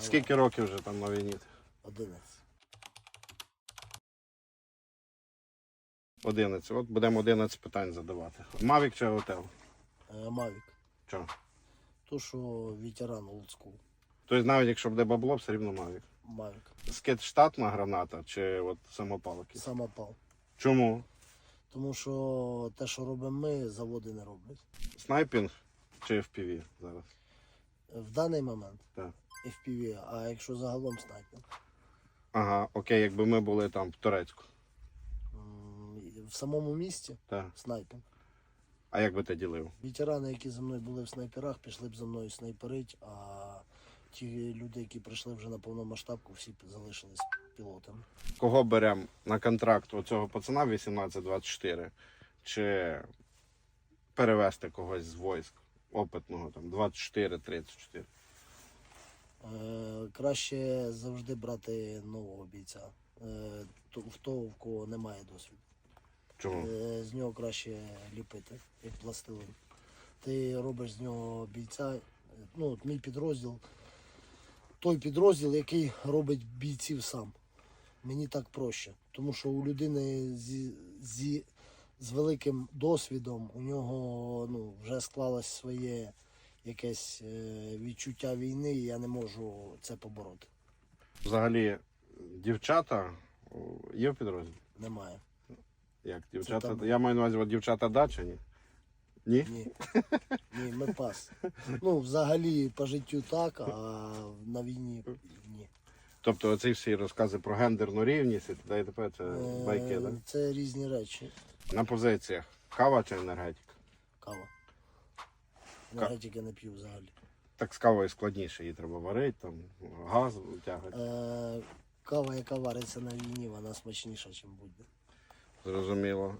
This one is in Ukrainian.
Скільки років вже там на війні? 11. 11. От будемо 11 питань задавати. Мавік чи готел? Е, Мавік. Чого? То, що ветеран олдскул. Тобто навіть якщо буде бабло, все рівно Мавік. Мавік. Скид штатна граната чи от самопалки? Самопал. Чому? Тому що те, що робимо ми, заводи не роблять. Снайпінг чи FPV зараз? В даний момент Так. FPV, а якщо загалом снайпінг. Ага, окей, якби ми були там в Турецьку. В самому місті Так. снайпінг. А як би ти ділив? Ветерани, які зі мною були в снайперах, пішли б за мною снайперить, а ті люди, які прийшли вже на повномасштабку, всі залишились пілотами. Кого беремо на контракт оцього пацана 18-24? Чи перевести когось з войск опитного там 24-34? Краще завжди брати нового бійця. Е, в того, в кого немає досвіду. Чому? Е, з нього краще ліпити, як пластилин. Ти робиш з нього бійця. е, Ну, от мій підрозділ, той підрозділ, який робить бійців сам. Мені так проще. Тому що у людини зі, зі, з великим досвідом у нього ну, вже склалось своє якесь е, відчуття війни, і я не можу це побороти. Взагалі, дівчата є в підрозділі? Немає. Як дівчата? там- Я маю на увазі, дівчата да чи ні? Ні? Ні. Ні, ми пас. Ну, взагалі по життю так, а на війні ні. Тобто оці всі розкази про гендерну рівність і т.д. і т.п. це Е, байки, так? Це різні речі. На позиціях кава чи енергетика? Кава. Енергетики не п'ю взагалі. Так з кавою складніше, її треба варити, там газ витягати. Е, кава, яка вариться на війні, вона смачніша, ніж будь-де. Зрозуміло.